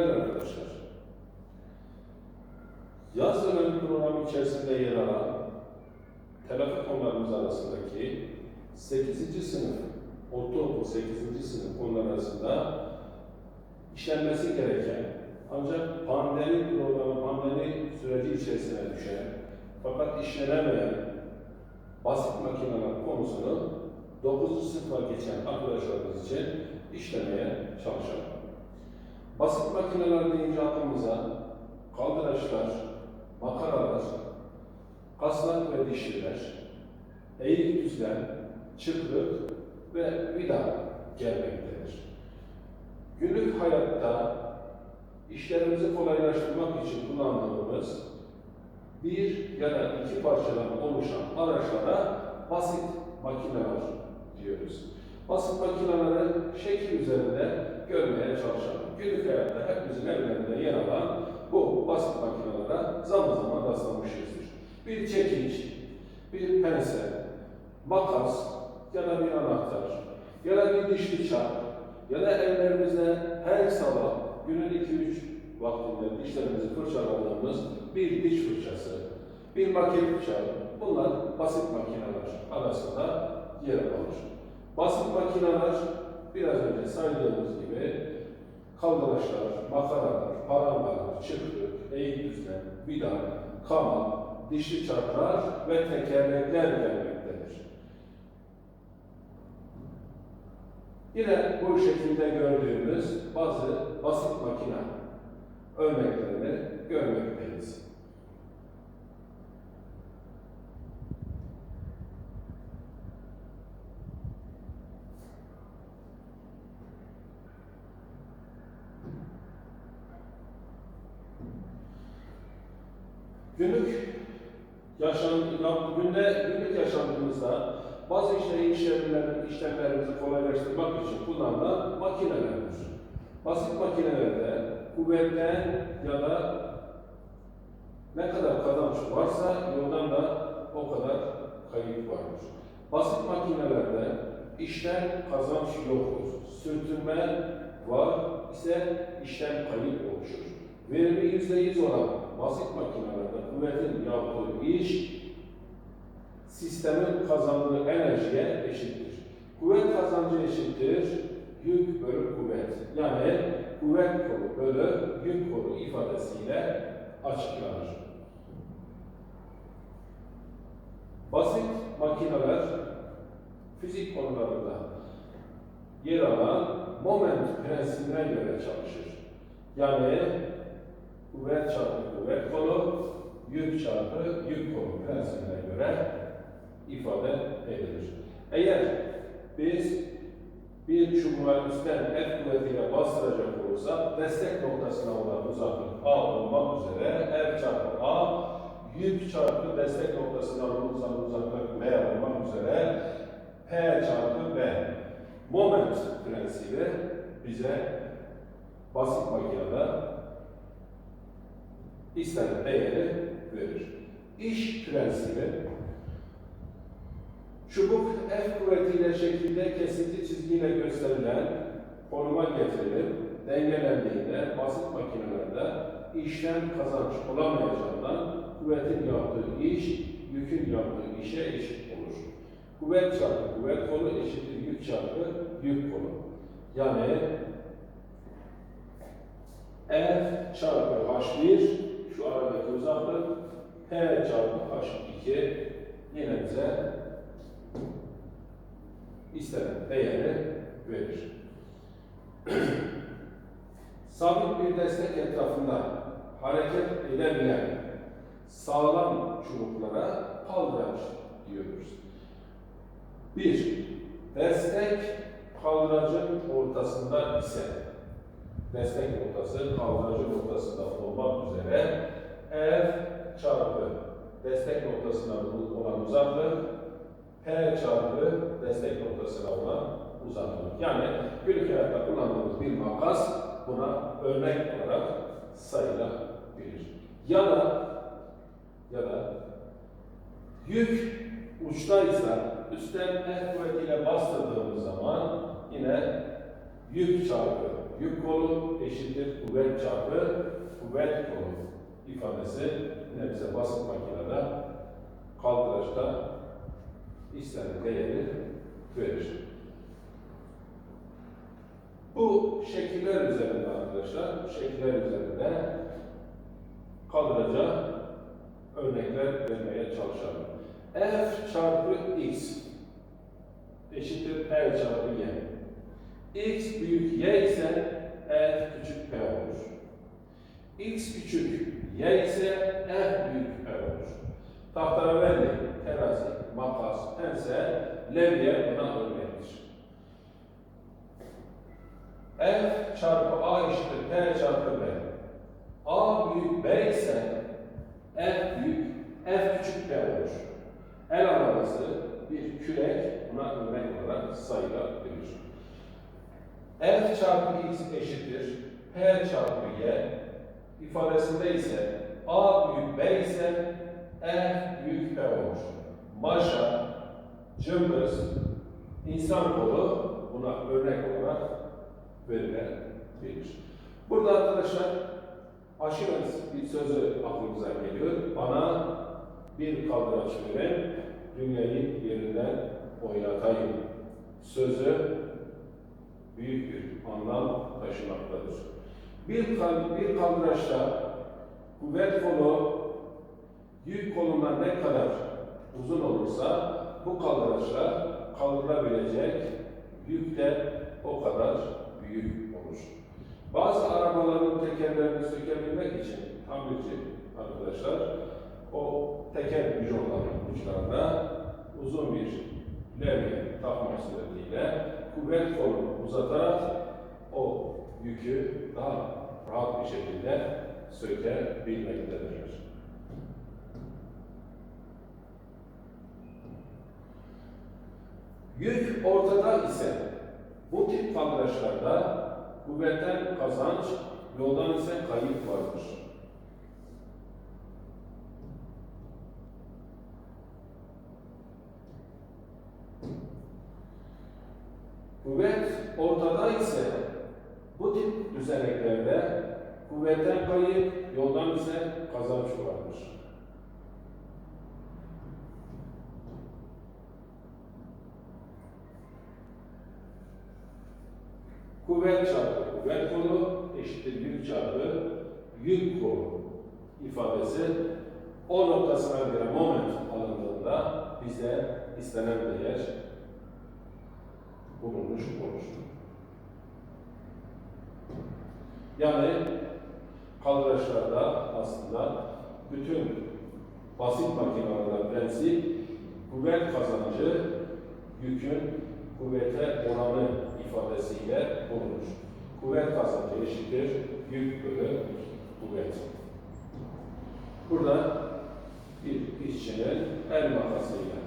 bilgiler arkadaşlar. Yaz dönemi programı içerisinde yer alan telafi konularımız arasındaki 8. sınıf, ortaokul 8. sınıf konular arasında işlenmesi gereken ancak pandemi programı, pandemi süreci içerisine düşen fakat işlenemeyen basit makineler konusunu 9. sınıfa geçen arkadaşlarımız için işlemeye çalışalım. Basit makineler deyince aklımıza kaldıraçlar, makaralar, kasnak ve dişliler, eğik düzlem, çıkrık ve vida gelmektedir. Günlük hayatta işlerimizi kolaylaştırmak için kullandığımız bir ya da iki parçadan oluşan araçlara basit makineler diyoruz. Basit makineleri şekil üzerinde görmeye çalışalım. Günlük hayatta hepimizin evlerinde yer alan bu basit makinelere zaman zaman rastlamışızdır. Bir çekiç, bir pense, makas ya da bir anahtar ya da bir dişli çarp ya da evlerimizde her sabah günün 2-3 vaktinde dişlerimizi fırçaladığımız bir diş fırçası, bir maket bıçağı bunlar basit makineler arasında yer alır. Basit makineler biraz önce saydığımız gibi kaldıraçlar, makaralar, parambalar, çıkrık, eğik düzlem, vida, kama, dişli çarklar ve tekerlekler gelmektedir. Yine bu şekilde gördüğümüz bazı basit makine örneklerini görmekteyiz. Günlük yaşam, günde, günlük yaşantımızda bazı işleri, işlemler, işlemlerimizi kolaylaştırmak için kullanılan makinelerdir. Basit makinelerde kuvvetten ya da ne kadar kazanç varsa yoldan da o kadar kayıp vardır. Basit makinelerde işten kazanç yoktur. Sürtünme var ise işten kayıp oluşur. Verimi yüzde yüz olan basit makinelerde kuvvetin yaptığı iş sistemin kazandığı enerjiye eşittir. Kuvvet kazancı eşittir yük bölü kuvvet. Yani kuvvet kolu bölü yük kolu ifadesiyle açıklanır. Basit makineler fizik konularında yer alan moment prensibine göre çalışır. Yani kuvvet çarpı kuvvet kolu, yük çarpı yük kolu prensibine göre ifade edilir. Eğer biz bir çubuğa üstten F kuvvetiyle bastıracak olursak destek noktasına olan uzaklık A olmak üzere F çarpı A yük çarpı destek noktasına olan uzaklık B olmak üzere P çarpı B moment prensibi bize basit makinede istenen değeri verir. İş prensibi çubuk F kuvvetiyle şekilde kesinti çizgiyle gösterilen konuma getirilip dengelendiğinde basit makinelerde işlem kazanç olamayacağından kuvvetin yaptığı iş yükün yaptığı işe eşit olur. Kuvvet çarpı kuvvet kolu eşittir yük çarpı yük kolu. Yani F çarpı H1 şu aradaki uzaklık P çarpı H2 yine bize istenen değeri verir. Sabit bir destek etrafında hareket edebilen sağlam çubuklara kaldıraç diyoruz. Bir, destek kaldıracın ortasında ise destek noktası kaldıracın ortasında olmak üzere F çarpı destek noktasına olan uzaklık P çarpı destek noktasına olan uzaklık. Yani günlük hayatta kullandığımız bir makas buna örnek olarak sayılabilir. Ya da ya da yük uçtaysa üstten F kuvvetiyle bastırdığımız zaman yine yük çarpı yük kolu eşittir kuvvet çarpı kuvvet kolu ifadesi yine bize basit makinede kaldıraçta istenen değeri verir. Bu şekiller üzerinde arkadaşlar, şekiller üzerinde kaldıraca örnekler vermeye çalışalım. F çarpı x eşittir P çarpı y. x büyük y ise F küçük P olur. x küçük y ise F büyük P olur. Tahterevalli, terazi, makas, pense, levye buna örnektir. F çarpı A eşittir P çarpı B. A büyük B ise F büyük, F küçük P olur. El arabası bir kürek buna örnek olarak sayılabilir. F çarpı X eşittir P çarpı Y ifadesinde ise A büyük B ise F büyük P olur. Maşa, cımbız, insan kolu buna örnek olarak verilebilir. Burada arkadaşlar aşırız bir sözü aklımıza geliyor. Bana bir kaldıraç verin, dünyayı yerinden oynatayım. Sözü büyük bir anlam taşımaktadır. Bir, bir kaldıraçta kuvvet kolu yük kolundan ne kadar uzun olursa bu kaldıraçla kaldırılabilecek yük de o kadar büyük olur. Bazı arabaların tekerlerini sökebilmek için tamirci arkadaşlar o teker bijonların uçlarına uzun bir levye takmak suretiyle kuvvet kolunu uzatarak o yükü daha rahat bir şekilde sökebilmektedirler. Yük ortada ise bu tip kaldıraçlarda kuvvetten kazanç, yoldan ise kayıp vardır. Kuvvet ortada ise bu tip düzeneklerde kuvvetten kayıp, yoldan ise kazanç vardır. Kuvvet çarpı kuvvet kolu eşittir yük çarpı yük kolu ifadesi o noktasına göre moment alındığında bize istenen değer bulunmuş olur. Yani kaldıraçlarda aslında bütün basit makinelerde prensip kuvvet kazancı yükün kuvvete oranı ifadesiyle bulunur. Kuvvet kazancı eşittir yük bölü kuvvet. Burada bir işçinin el makasıyla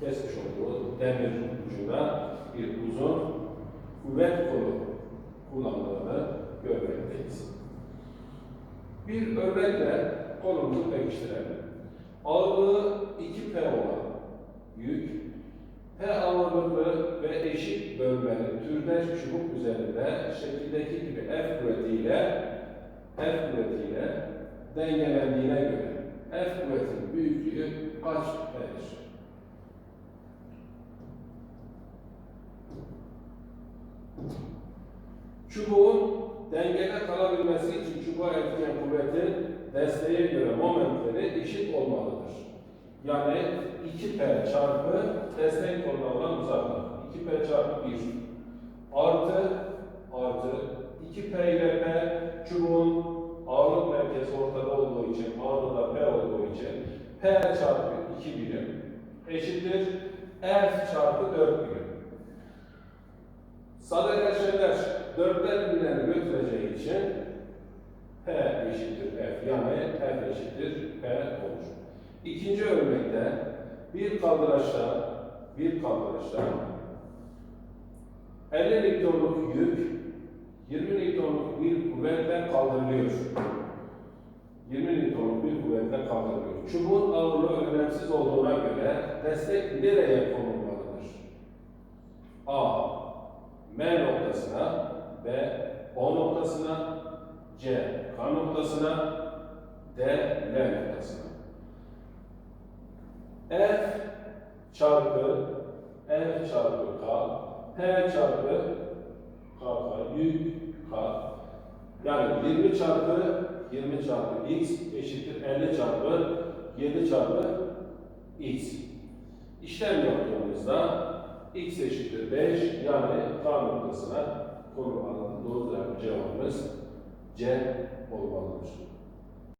kesmiş olduğu demir ucuna bir uzun kuvvet kolu kullandığını görmekteyiz. Bir örnekle konumuzu pekiştirelim. Ağırlığı 2P olan yük, P ağırlıklı ve eşit bölmeli türdeş çubuk üzerinde şekildeki gibi F kuvvetiyle F kuvvetiyle dengelendiğine göre F kuvvetinin büyüklüğü kaç P'dir? Çubuğun dengede kalabilmesi için çubuğa etken kuvvetin desteğe göre momentleri eşit olmalıdır. Yani 2P çarpı destek koluna olan uzaklık. 2P çarpı 1 artı artı 2P ile P çubuğun ağırlık merkezi ortada olduğu için ağırlığı P olduğu için P çarpı 2 birim eşittir F çarpı 4 birim. Sadeleşenler dörtler birlerini götüreceği için P eşittir F yani F eşittir P olur. İkinci örnekte bir kaldıraçta bir kaldıraçta 50 Newton'luk yük 20 Newton'luk bir kuvvetle kaldırılıyor. 20 Newton'luk bir kuvvetle kaldırılıyor. Çubuğun ağırlığı önemsiz olduğuna göre destek nereye konulmalıdır? A. M noktasına B. O noktasına, C K noktasına, D L noktasına. F çarpı F çarpı K, P çarpı K, K, yük K. Yani 20 çarpı 20 çarpı X eşittir 50 çarpı 7 çarpı X. İşlem yaptığımızda X eşittir 5 yani K noktasına konum alanı doğru cevabımız C olmalıdır.